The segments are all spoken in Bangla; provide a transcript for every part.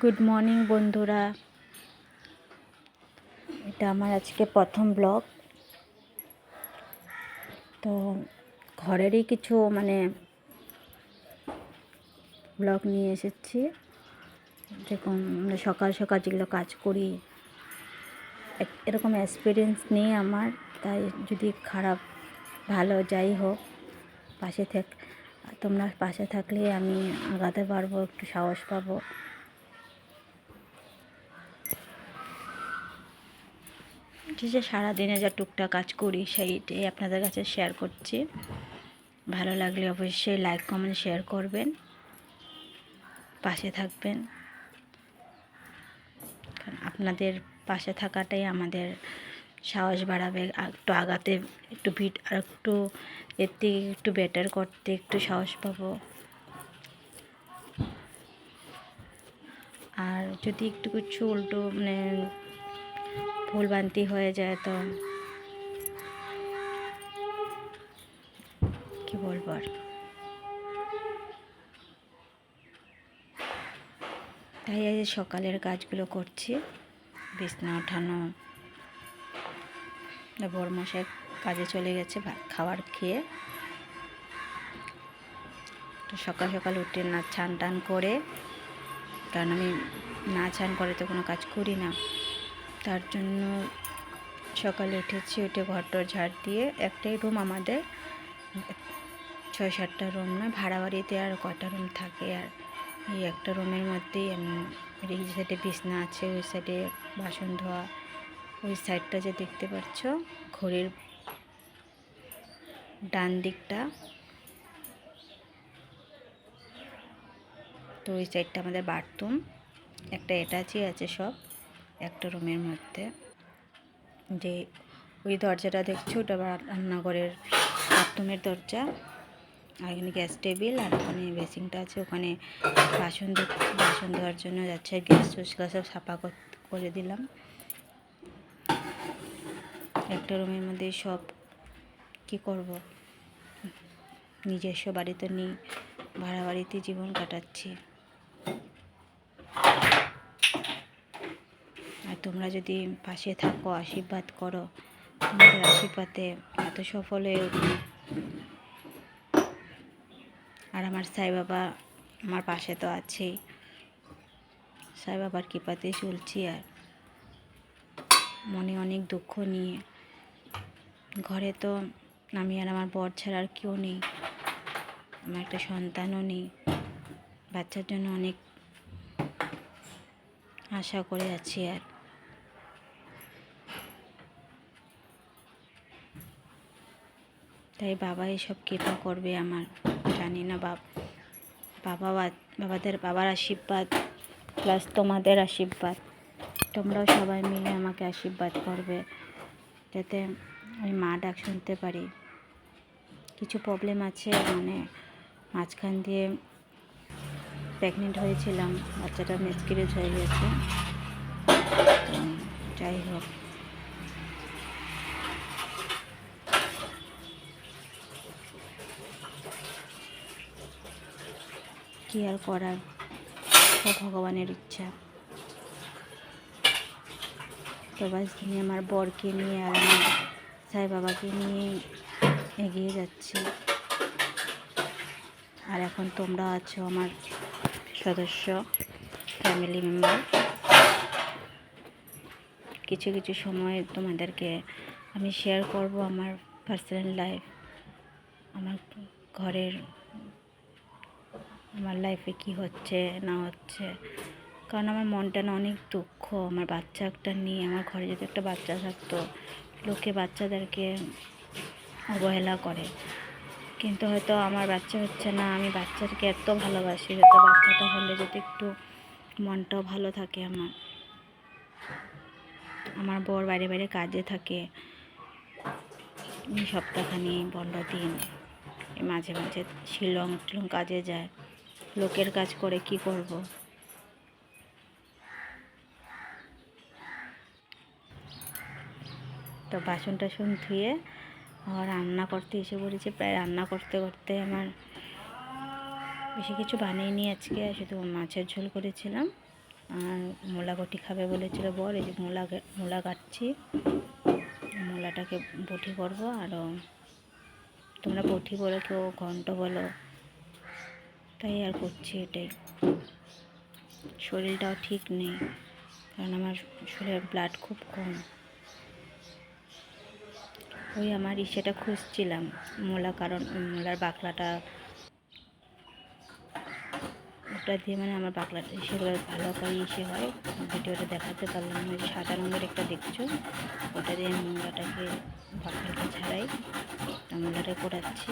গুড মর্নিং বন্ধুরা। এটা আমার আজকে প্রথম ব্লগ তো ঘরেরই কিছু মানে ব্লগ নিয়ে এসেছি। যেরকম আমরা সকাল সকাল যেগুলো কাজ করি এরকম এক্সপিরিয়েন্স নেই আমার। তাই যদি খারাপ, ভালো যাই হোক, পাশে থাক, তোমরা পাশে থাকলে আমি আগাতে পারব, একটু সাহস পাবো। যে সারাদিনে যা টুকটাক কাজ করি সেইটাই আপনাদের কাছে শেয়ার করছি। ভালো লাগলে অবশ্যই লাইক কমেন্ট শেয়ার করবেন। পাশে থাকবেন। কারণ আপনাদের পাশে থাকাটাই আমাদের সাহস বাড়াবে, একটু আগাতে, একটু ভিট আর একটু এর থেকে একটু বেটার করতে একটু সাহস পাবো। আর যদি একটু কিছু উল্টো মানে ভুলভ্রান্তি হয়ে যায় তো। কি বলব আর? তাই এই সকালের কাজগুলো করছি। বিছনা ওঠানো। বড় মশাই কাজে চলে গেছে খাবার খেয়ে। তো সকাল সকাল উঠে না ছান টান করে। কারণ আমি না ছান করে তো কোনো কাজ করি না। তার জন্য সকালে উঠেছি, উঠে ঘরটর ঝাড় দিয়ে। একটাই রুম আমাদের। ছয় সাতটা রুম নয় ভাড়া বাড়িতে আর কটা রুম থাকে আর এই একটা রুমের মধ্যেই এই সাইডে বিছনা আছে, ওই সাইডে বাসন ধোয়া। ওই সাইডটা যে দেখতে পাচ্ছ, ঘড়ির ডান দিকটা। তো ওই সাইডটা আমাদের বাথরুম একটা অ্যাটাচই আছে সব। একটা রুমের মধ্যে। যে ওই দরজাটা দেখছ, ওটা রান্নাঘরের বাথরুমের দরজা। আর এখানে গ্যাস টেবিল, আর ওখানে বেসিংটা আছে। ওখানে বাসন বাসন ধোয়ার জন্য যাচ্ছে গ্যাস চুসকা সব সাফা করে দিলাম। একটা রুমের মধ্যে সব কি করব? নিজস্ব বাড়িতে নেই, ভাড়া বাড়িতে জীবন কাটাচ্ছি। আর তোমরা যদি পাশে থাকো, আশীর্বাদ করো, তোমাদের আশীর্বাদে এত সফল হয়ে উঠি। আর আমার সাই বাবা আমার পাশে তো আছেই সাই বাবার কৃপাতে চলছি আর মনে অনেক দুঃখ নিয়ে। ঘরে তো আমি আর আমার বর ছাড়া আর কেউ নেই। আমার একটা সন্তানও নেই। বাচ্চার জন্য অনেক আশা করে আছি আর তাই বাবা এসব কৃপা করবে আমার, জানি না বাপ, বাবা বাবাদের, বাবার আশীর্বাদ প্লাস তোমাদের আশীর্বাদ। তোমরাও সবাই মিলে আমাকে আশীর্বাদ করবে, যাতে আমি মা ডাক শুনতে পারি। কিছু প্রবলেম আছে মানে মাঝখান দিয়ে প্রেগনেন্ট হয়েছিলাম, বাচ্চাটা মিসক্যারেজ হয়ে গেছে। যাই হোক। কি আর করার? ভগবানের ইচ্ছা। তো বাস নিয়ে আমার বরকে নিয়ে আর সাই বাবাকে নিয়ে এগিয়ে যাচ্ছি। আর এখন তোমরা আছো আমার সদস্য ফ্যামিলি মেম্বার কিছু কিছু সময় তোমাদেরকে আমি শেয়ার করব আমার পার্সোনাল লাইফ আমার ঘরের আমার লাইফে কি হচ্ছে, না হচ্ছে। কারণ আমার মনটা না অনেক দুঃখ। আমার বাচ্চা একটা নিয়ে আমার ঘরে যদি একটা বাচ্চা থাকতো, লোকে বাচ্চাদেরকে অবহেলা করে। কিন্তু হয়তো আমার বাচ্চা হচ্ছে না, আমি বাচ্চাকে এত ভালোবাসি হয়তো বাচ্চাটা হলে যদি একটু মনটাও ভালো থাকে আমার। আমার বর বাইরে বাইরে কাজে থাকে। সপ্তাহখানি পনেরো দিন। মাঝে মাঝে শিলং টিলং কাজে যায়। লোকের কাজ করে, কি করব? তো বাসন টাসন ধুয়ে রান্না করতে এসে পড়েছি। প্রায় রান্না করতে করতে আমার বেশি কিছু বানিয়ে নিয়ে আজকে, শুধু মাছের ঝোল করেছিলাম। আর মূলা গটি খাবে বলেছিল বর, এই যে মূলা মূলা কাটছি। মূলাটাকে বটি করব, আরও তোমরা বটি বলো, কেউ ঘন্ট বলো তাই আর করছি এটাই। শরীরটাও ঠিক নেই, কারণ আমার শরীরে ব্লাড খুব কম। ওই আমার ইসেটা খুঁজছিলাম, মূলা কারণ, মূলার বাকলাটা। ওটা দিয়ে মানে আমার বাকলাটা সেগুলো ভালো করে ইসে হয়। ভিডিওটা দেখাতে পারলাম না সাদা রঙের একটা দেখছ? ওটা দিয়ে মূলাটাকে, বাকলাটা ছাড়াই, মূলাটা কোটাচ্ছি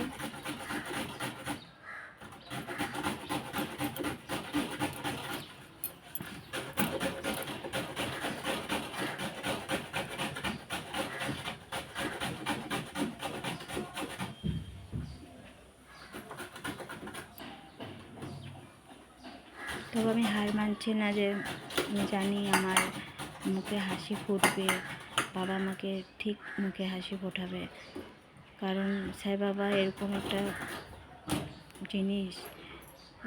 মানছি না যে জানি আমার মুখে হাসি ফুটবে, বাবা আমাকে ঠিক মুখে হাসি ফোটাবে। কারণ সাই বাবা এরকম একটা জিনিস,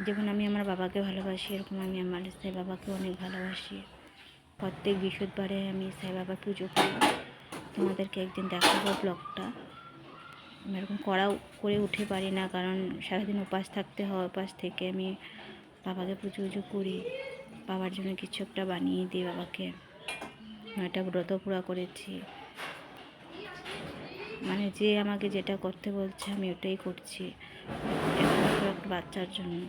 যেমন আমি আমার বাবাকে ভালোবাসি, এরকম আমি আমার সাই বাবাকে অনেক ভালোবাসি। প্রত্যেক বৃহস্পতিবারে আমি সাই বাবার পুজো করি। তোমাদেরকে একদিন দেখাবো ব্লগটা। এরকম করাও, করে উঠে পারি না, কারণ সারাদিন উপাস থাকতে হয়, উপাস থেকে আমি বাবাকে পুজো পুজো করি। বাবার জন্য কিছু একটা বানিয়ে দিই বাবাকে। নয়টা ব্রত পুরা করেছি। মানে যে আমাকে যেটা করতে বলছে, আমি ওটাই করছি। একটা বাচ্চার জন্য।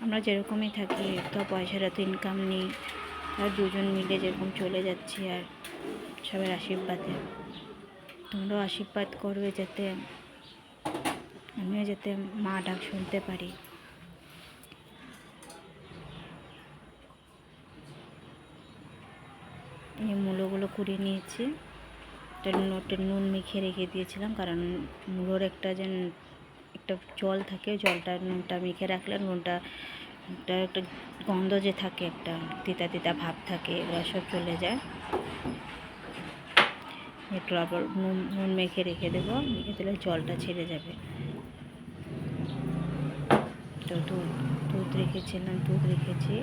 আমরা যেরকমই থাকি, তো পয়সাটা তো ইনকাম নেই। আর দুজন মিলে যেরকম চলে যাচ্ছি আর সবার আশীর্বাদে। তোমরাও আশীর্বাদ করবে যাতে আমিও যাতে মা ডাক শুনতে পারি। এই মূলোগুলো কুড়িয়ে নিয়েছি। নোটে নুন মেখে রেখে দিয়েছিলাম, কারণ মূলোর একটা যেন একটা জল থাকে, জলটা, নুনটা মেখে রাখলে নুনটা একটা একটা গন্ধ যে থাকে, একটা তিতা তিতা ভাব থাকে, এগুলো সব চলে যায়। একটু আবার নুন নুন মেখে রেখে দেবো, মেখে দিলে জলটা ছেড়ে যাবে। তো দুধ দুধ রেখেছিলাম, দুধ রেখেছি।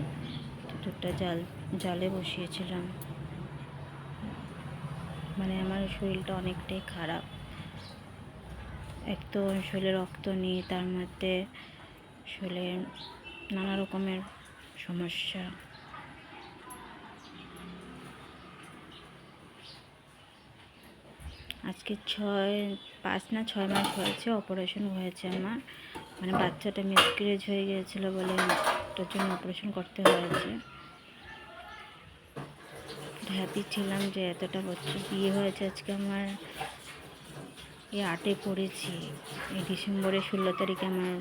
দুধটা জাল, জালে বসিয়েছিলাম। মানে আমার শরীরটা অনেকটাই খারাপ। এক তো শরীরে রক্ত নেই, তার মধ্যে শরীরে নানা রকমের সমস্যা। আজকে ছয়, পাঁচ না ছয় মাস হয়েছে অপারেশন হয়েছে আমার। মানে বাচ্চাটা মিসক্রেজ হয়ে গিয়েছিল বলে ওটার জন্য অপারেশন করতে হয়েছে। হ্যাপি ছিলাম যে এতটা বছর বিয়ে হয়েছে আজকে আমার। এই আটে পড়েছি। এই ডিসেম্বরের ষোলো তারিখে আমার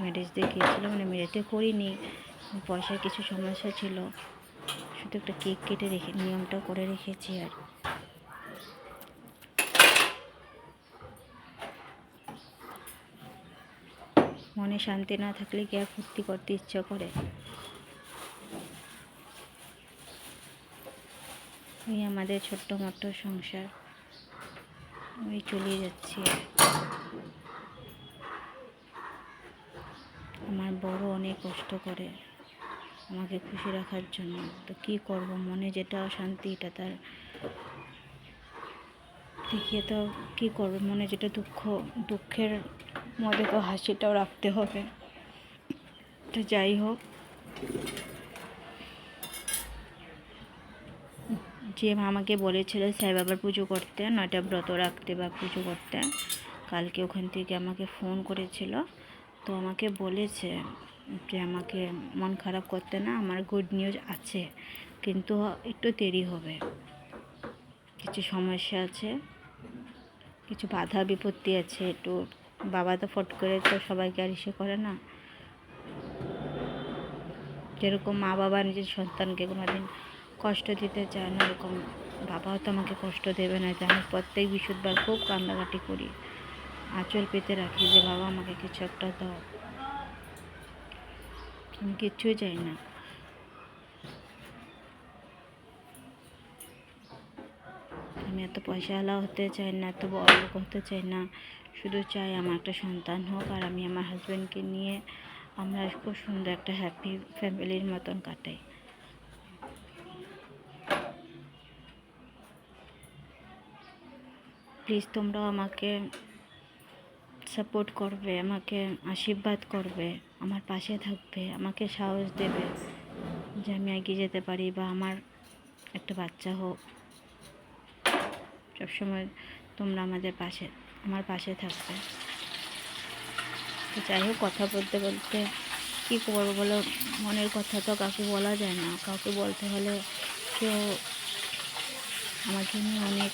ম্যারেজ দিয়ে গিয়েছিল মানে মেরেতে করিনি। পয়সার কিছু সমস্যা ছিল। শুধু একটা কেক কেটে রেখে, নিয়মটা করে রেখেছি আর। মনে শান্তি না থাকলে কি আর ফুর্তি করতে ইচ্ছা করে? এই আমাদের ছোট্ট মোট্ট সংসার। ওই চলে যাচ্ছি। আমার বড় অনেক কষ্ট করে আমাকে খুশি রাখার জন্য। তো কি করব? মনে যেটা অশান্তি, এটা তার দেখিয়ে তো কী করব? মনে যেটা দুঃখ, দুঃখের মধ্যে তো হাসিটাও রাখতে হবে। তো যাই হোক। যে আমাকে বলেছিল সাই বাবার পুজো করতে, নয়টা ব্রত রাখতে বা পুজো করতে। কালকে ওখান থেকে আমাকে ফোন করেছিল। তো আমাকে বলেছে যে, আমাকে মন খারাপ করতে না, আমার গুড নিউজ আছে, কিন্তু একটু দেরি হবে। কিছু সমস্যা আছে, কিছু বাধা বিপত্তি আছে, একটু বাবা তো ফট করে তো সবাইকে আর ইসে করে না। যেরকম মা বাবা নিজের সন্তানকে কোনোদিন কষ্ট দিতে চায় না, এরকম বাবাও তো আমাকে কষ্ট দেবে না, যে আমি প্রত্যেক বিশুদ্ধবার খুব কান্নাকাটি করি। আঁচল পেতে রাখি যে, বাবা, আমাকে কিছু একটা দাও। আমি কিচ্ছুই চাই না। আমি এত পয়সাওয়ালা হতে চাই না, এত বড় লোক হতে চাই না। শুধু চাই আমার একটা সন্তান হোক আর আমি আমার হাজব্যান্ডকে নিয়ে আমরা খুব সুন্দর একটা হ্যাপি ফ্যামিলির মতন কাটাই। প্লিজ তোমরাও আমাকে সাপোর্ট করবে, আমাকে আশীর্বাদ করবে, আমার পাশে থাকবে, আমাকে সাহস দেবে যে আমি এগিয়ে যেতে পারি বা আমার একটা বাচ্চা হোক। সবসময় তোমরা আমাদের পাশে, আমার পাশে থাকবে। তো যাই হোক, কথা বলতে বলতে কী করব বলো? মনের কথা তো কাউকে বলা যায় না। কাউকে বলতে হলে কেউ আমাকে নিয়ে অনেক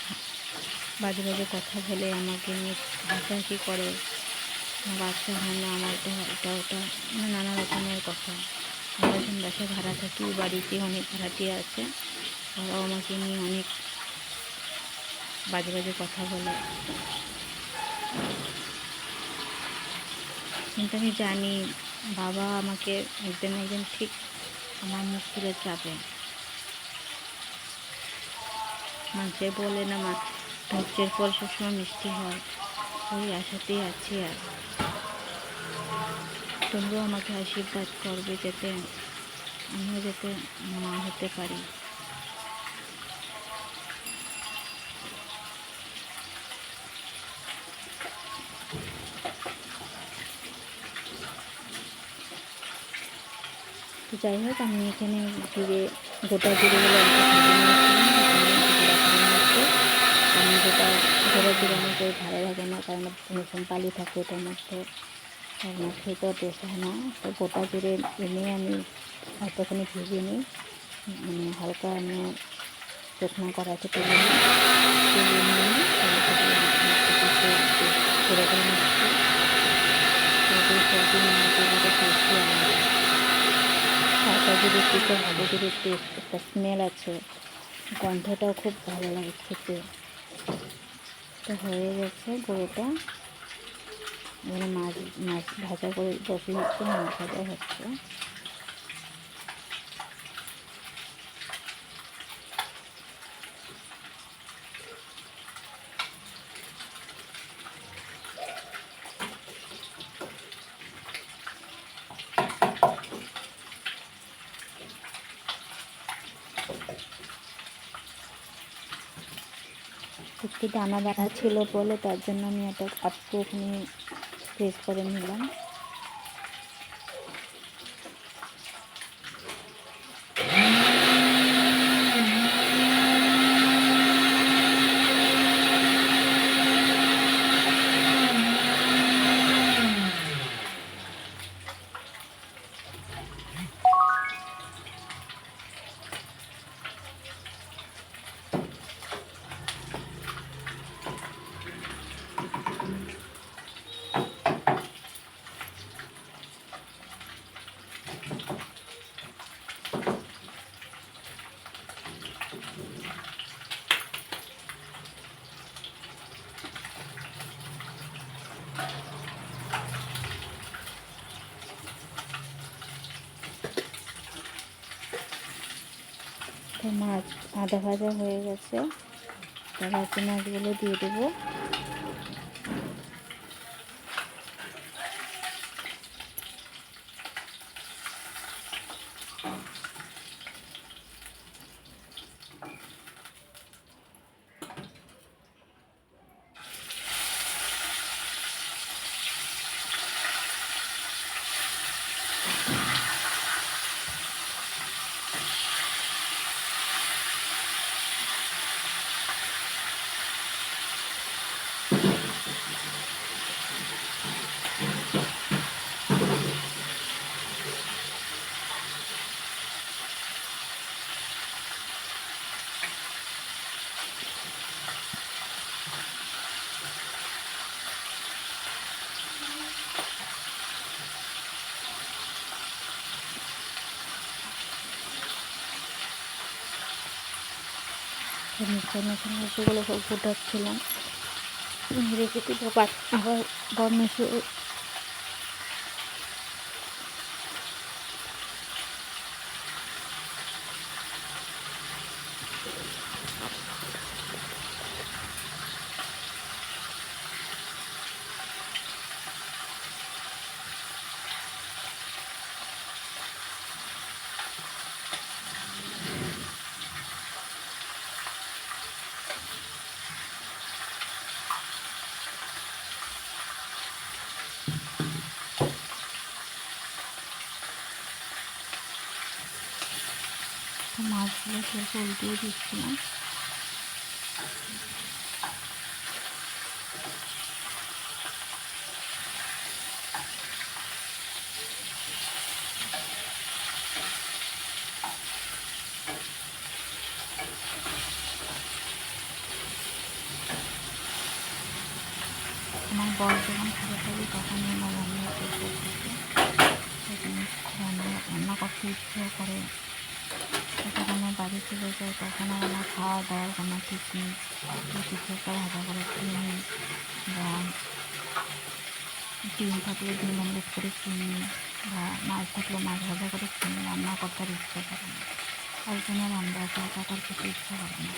বাজে বাজে কথা বলে আমাকে নিয়ে হাসাহাসি করে। আমার বাচ্চা হয় না, আমার তো এটা ওটা মানে নানা রকমের কথা। আমরা যখন বাসায় ভাড়া থাকি, বাড়িতে অনেক ভাড়াটিয়া আছে, ওরাও আমাকে নিয়ে অনেক বাজে বাজে কথা বলে। কিন্তু আমি জানি বাবা আমাকে একদিন একদিন ঠিক আমার মুখ তুলে যাবে মানুষে বলে না মা ধৈর্যের ফল সবসময় মিষ্টি হয়। ওই আশাতেই আছি আর। তোমরাও আমাকে আশীর্বাদ করবে যাতে আমিও যাতে মা হতে পারি। যাই হোক, আমি এখানে জিরে গোটা জিরেগুলো একটু জিরে রাখার মধ্যে আমি আমাকে ভালো লাগে না, কারণ ভীষণ পালি থাকে ওটার মধ্যে আমার খেতেও টেস্ট হয় না। তো গোটা জিরে এনে আমি অল্পখানি ভেজে নিই মানে হালকা আমি শুকনো কড়াইতে তুলে তুলে নিয়ে সেরকম সবজি টেস্টি আলাদা হালকা যদি টেস্ট একটা স্মেল আছে, গন্ধটাও খুব ভালো লাগে খেতে। তো হয়ে গেছে গরুটা এখানে মাছ মাছ ভাজা করে বসে হচ্ছে মাছ ভাজা হচ্ছে। দানা দানা ছিল বলে তার জন্য আমি এটা একটু ওখানে ফ্রেশ করে নিলাম। মাছ আধা ভাজা হয়ে গেছে। তারপর মাছগুলো দিয়ে দেবো। মিশে নতুন মিশেগুলো সব ফুটাচ্ছিলাম রেখে দিব আবার মিশে তো মাছগুলো সব উল্টিয়ে দিচ্ছিলাম আমার বর যখন খাবার খাবি তখন আমার রান্না করতে থাকে সেদিন রান্না রান্না করতে ইচ্ছে করে যখন আমার বাড়ি চলে যায় তখন আর আমার খাওয়া দাওয়ার কোনো তো কিছু একটা ভাজা করে খেয়ে বা ডিম থাকলে ডিম অমলেট করে খেয়ে বা মাছ থাকলে মাছ ভাজা করে খেয়ে রান্না করতে ইচ্ছে করে না। তাই জন্য রান্না কাটার খেতে ইচ্ছে করে না।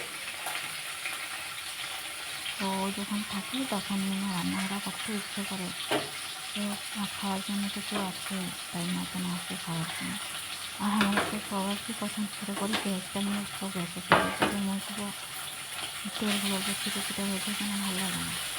তো যখন থাকি তখন মানে রান্নাঘরা করতে ইচ্ছে করে। তো খাওয়ার জন্য তো কেউ আছে তাই মতন আছে খাওয়ার জন্য? আর আমার তো সবারই পছন্দ? ছোটো করে পেঁয়াজটা নিয়ে সব ফেলে করে মুছবো তেলগুলো ছোটো ছোটো হয়েছে, কেন ভালো লাগে না?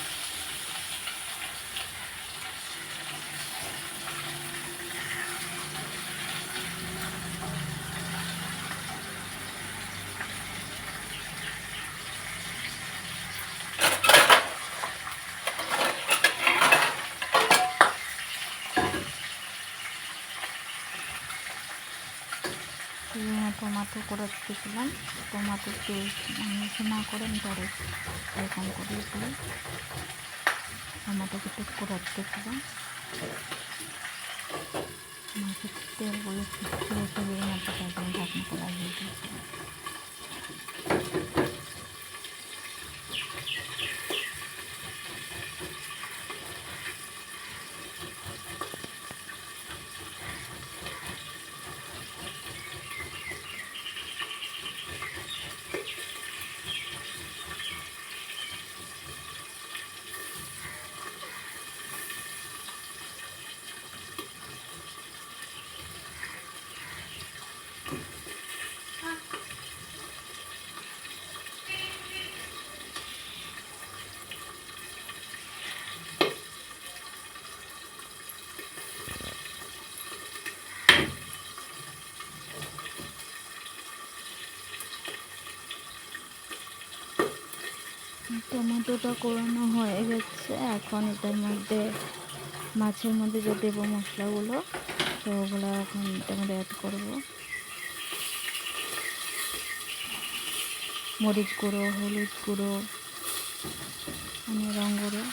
টমাটো করে দিয়েছিলাম। টমাটো পেস্ট মিশে সোনা করেন পরে এরকম করে দিই। টমাটোকে টুক করে দিয়েছিলাম মাছের তেলগুলো বলে ফেলে মতো তারপরে ঢাকনাটা লাগিয়ে দিয়েছিলাম টমেটোটা করানো হয়ে গেছে। এখন এটার মধ্যে, মাছের মধ্যে যে দেবো মশলাগুলো, তো ওগুলো এখন এটার মধ্যে অ্যাড করব। মরিচ গুঁড়ো, হলুদ গুঁড়ো মানে রং গুঁড়ো।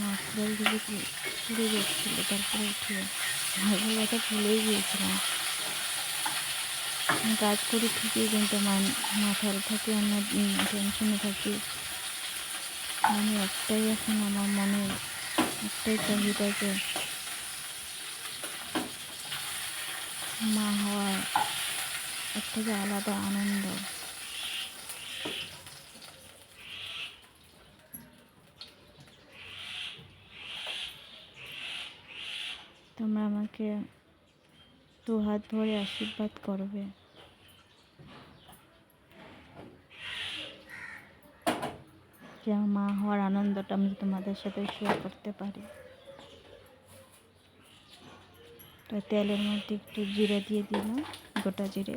মাছগুলো দিকে পুড়ে যাচ্ছিল তারপরে উঠিয়ে ভালো গিয়েছিলাম। কাজ করি, ঠিকই কিন্তু মাথার থাকি অন্য টেনশনে থাকি। আমি একটাই এখন আমার মনে একটাই চাহিদা যে মা হওয়ার একটা থেকে আলাদা আনন্দ। তোমরা আমাকে দু হাত ধরে আশীর্বাদ করবে। যে আমার মা হওয়ার আনন্দটা আমি তোমাদের সাথে শেয়ার করতে পারি। তো তেলের মধ্যে একটু জিরে দিয়ে দিলাম, গোটা জিরে।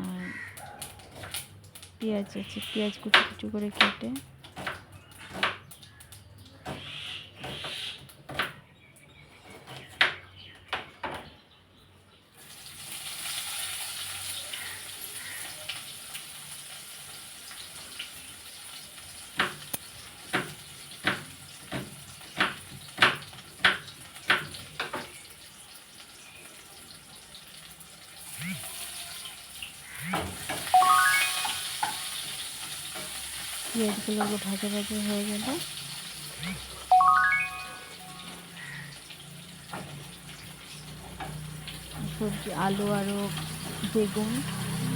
আর পেঁয়াজ আছে, পেঁয়াজ কুচু কুচু করে কেটে পেঁয়াজগুলো ভাজা ভাজা হয়ে গেল। সবজি, আলু আরও বেগুন,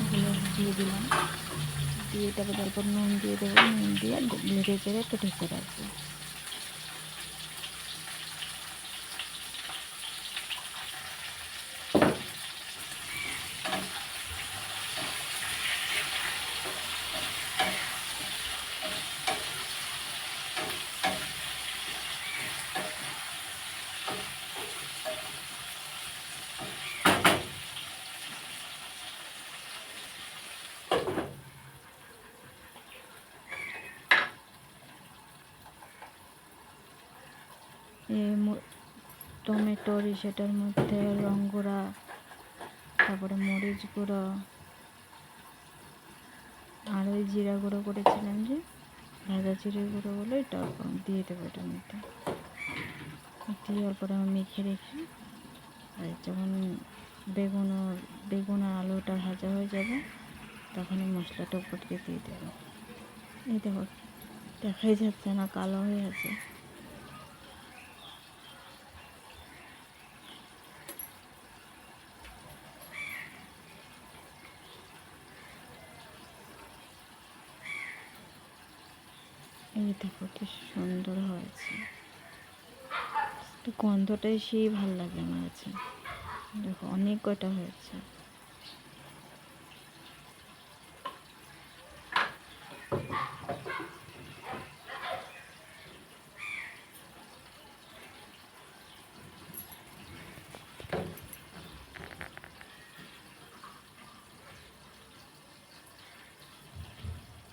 এগুলো দিয়ে দিলাম। দিয়ে তারপর নুন দিয়ে দেবো, নুন দিয়ে নেড়ে চেড়ে একটু ঢেকে টমেটোর সেটার মধ্যে রং গুঁড়া তারপরে মরিচ গুঁড়ো, আর ওই জিরা গুঁড়ো করেছিলাম যে ভাজা জিরে গুঁড়ো বলে এটা দিয়ে দেবো এটার মধ্যে। দেওয়ার পরে আমি মেখে রেখে, আর যখন বেগুন বেগুন আর আলুটা ভাজা হয়ে যাবে, তখন এই মশলাটা উপর দিয়ে দিয়ে দেবো। এই দেখো, দেখাই যাচ্ছে না, কালো হয়ে আছে। এই দেখো কি সুন্দর হয়েছে। গন্ধটাই সেই ভালো লাগে আমার কাছে। দেখো, অনেক কয়টা হয়েছে।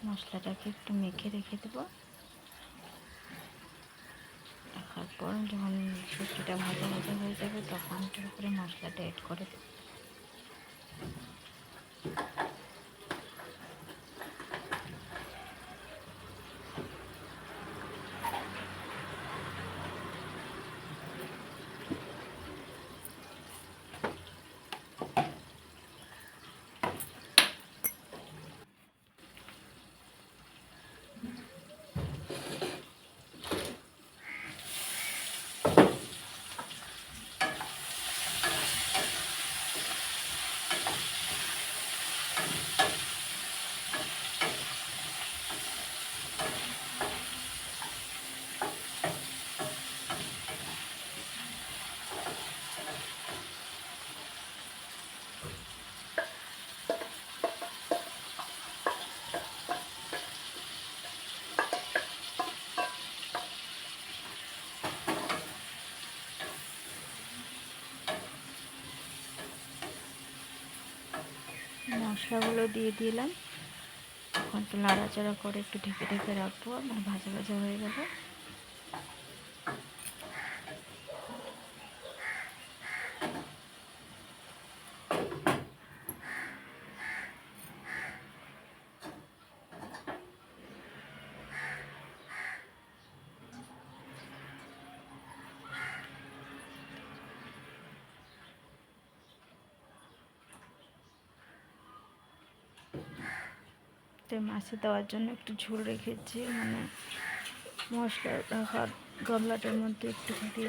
মশলাটাকে একটু মেখে রেখে দেবো। রাখার পর যখন সবজিটা ভাজা ভাজা হয়ে যাবে, তখন এটার উপরে মশলাটা অ্যাড করে দেবো। মশলাগুলো দিয়ে দিলাম। এখন একটু নাড়াচাড়া করে একটু ঢেকে ঢেকে রাখব। মানে ভাজা ভাজা হয়ে গেলে। তো মাছে দেওয়ার জন্য একটু ঝোল রেখেছি মানে মশলা রাখার গামলাটার মধ্যে একটুখানি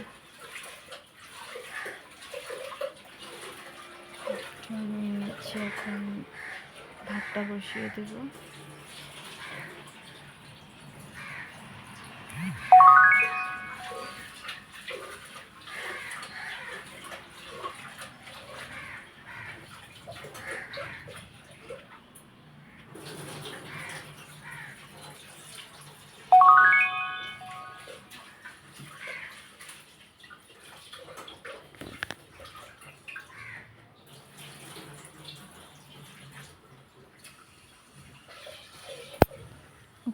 আমি নিচ্ছি এখন ভাতটা বসিয়ে দেবো।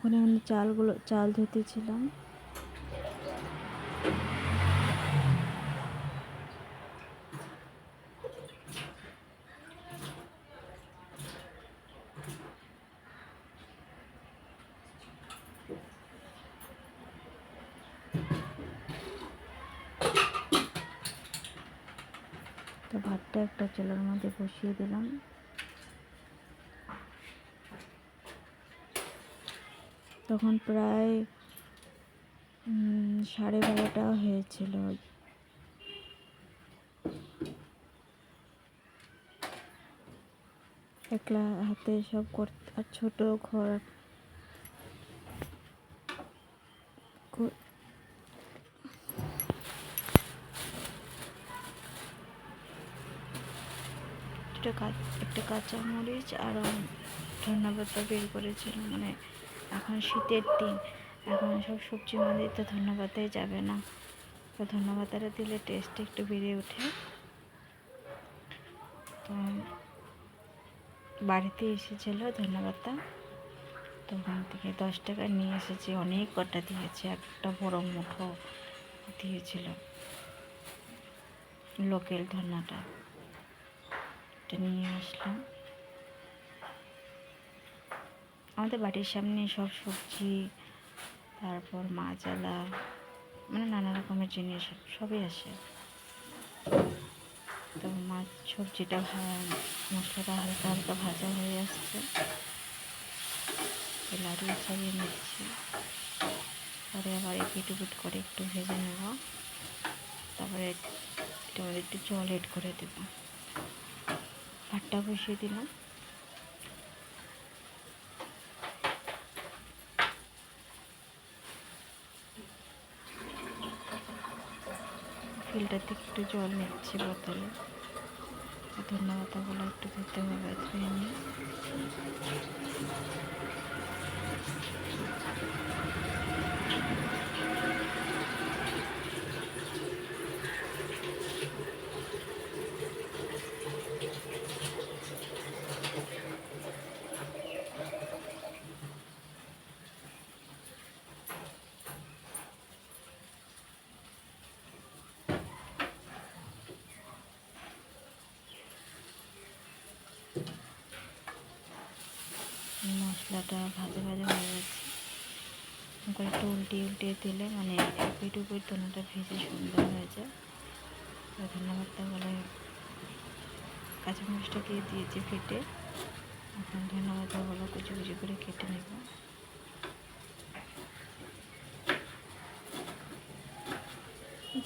ওখানে আমি চালগুলো চাল ধুতেছিলাম। তো ভাতটা একটা চুলার মধ্যে বসিয়ে দিলাম। তখন প্রায় সাড়ে বারোটা হয়েছিল। একলা হাতে সব করতে আর ছোটো ঘর। একটা কাঁচা মরিচ আর ধন্যা পাতা বের করেছিলাম মানে এখন শীতের দিন। এখন সব সবজি মধ্যে তো ধন্যা পাতাই যাবে না। তো ধন্যা পাতাটা দিলে টেস্ট একটু বেড়ে ওঠে। তো বাড়িতে এসেছিল ধন্যা পাতা তো ওখান থেকে দশ টাকা নিয়ে এসেছি। অনেক কটা দিয়েছে। একটা বড় মুঠো দিয়েছিলাম লোকেল ধন্যাটা। এটা নিয়ে আসলাম। আমাদের বাড়ির সামনে সব সবজি, তারপর মাছালা মানে নানা রকমের জিনিস সবই আসে। তো মাছ সবজিটা মশলাটা হালকা হালকা ভাজা হয়ে আসছে। লাড়ু চালিয়ে নিচ্ছি। পরে আবার এপিট উপিট করে একটু ভেজে নেব। তারপরে একটু জল এড করে দেব। ভাতটা বসিয়ে দিলাম। ফিল্টার থেকে একটু জল নিচ্ছি বোতলে। ধন্যবাদ পাতাগুলো একটু দিতে হবে ধুয়ে মশলাটা ভাজা ভাজা হয়ে গেছে। করে একটু উল্টিয়ে উল্টিয়ে দিলে মানে এপিট উপিট ভেজে সুন্দর হয়ে যায়। তো ধন্যবাদটা বলে কাঁচামরিচটাকে দিয়েছি ফেটে, এখন ধন্যবাদটা বলো কুচি কুচি করে কেটে নেব।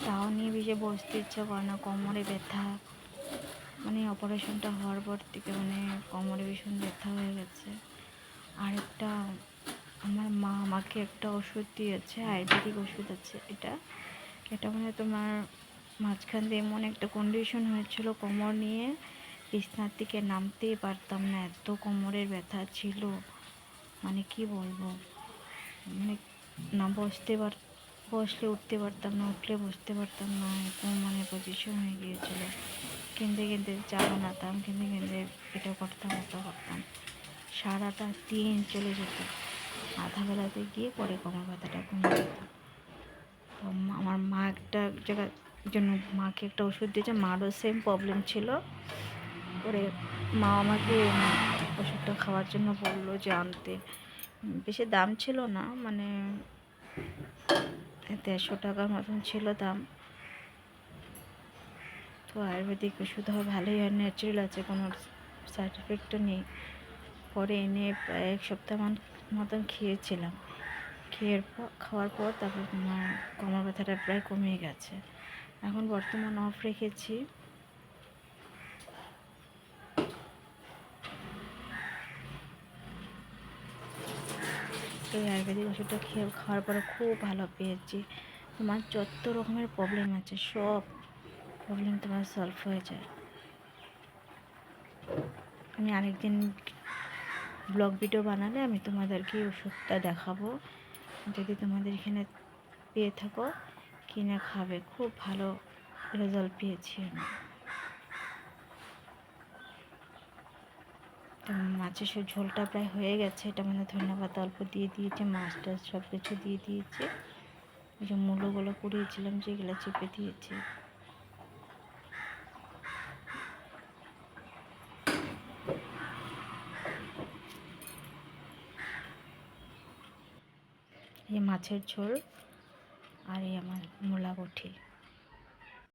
তাও নিয়ে বেশি বসতে ইচ্ছা করে না, কোমরে ব্যথা। মানে অপারেশনটা হওয়ার পর থেকে মানে কোমরে ভীষণ ব্যথা হয়ে গেছে। আরেকটা আমার মা আমাকে একটা ওষুধ দিয়েছে, আয়ুর্বেদিক ওষুধ আছে এটা। এটা মানে তোমার মাঝখান দিয়ে এমন একটা কন্ডিশন হয়েছিল কোমর নিয়ে, বিছনার থেকে নামতেই পারতাম না, এত কোমরের ব্যথা ছিল। মানে কি বলব? মানে না বসতে পার, বসলে উঠতে পারতাম না, উঠলে বসতে পারতাম না, এরকম মানে পজিশন হয়ে গিয়েছিল। কিনতে কিনতে চা বানাতাম কিনতে কিনতে এটা করতাম, ওটা করতাম। সারাটা দিন চলে যেত। আধা বেলাতে গিয়ে পরে কোমর ব্যথাটা কমে যেত। তো আমার মা একটা জায়গার জন্য মাকে একটা ওষুধ দিয়েছে, মারও সেম প্রবলেম ছিল। পরে মা আমাকে ওষুধটা খাওয়ার জন্য বলল যে আনতে। বেশি দাম ছিল না মানে দেড়শো টাকার মতন ছিল দাম। তো আয়ুর্বেদিক ওষুধ ভালোই হয় ন্যাচারাল আছে, কোনো সাইড এফেক্টও নেই। পরে এনে প্রায় এক সপ্তাহ মতন খেয়েছিলাম। খেয়ে খাওয়ার পর তারপর কোমর ব্যথাটা প্রায় কমে গেছে। এখন বর্তমান অফ রেখেছি। এই আয়ুর্বেদিক ওষুধটা খেয়ে খাওয়ার পরে খুব ভালো পেয়েছি। তোমার যত রকমের প্রবলেম আছে, সব প্রবলেম তোমার সলভ হয়ে যায়। আমি আরেকদিন ব্লগ ভিডিও বানালে আমি তোমাদেরকে ওষুধটা দেখাবো। যদি তোমাদের এখানে পেয়ে থাকো, কিনে খাবে, খুব ভালো রেজাল্ট পেয়েছি আমি। মাছের সব ঝোলটা প্রায় হয়ে গেছে, এটা মানে ধন্যবাদ, অল্প দিয়ে দিয়েছে মাছটা সব কিছু দিয়ে দিয়েছে। ওই যে মূলোগুলো কুড়িয়েছিলাম, যেগুলো চেপে দিয়েছে এই মাছের ঝোল আর এই আমার মূলা বটি।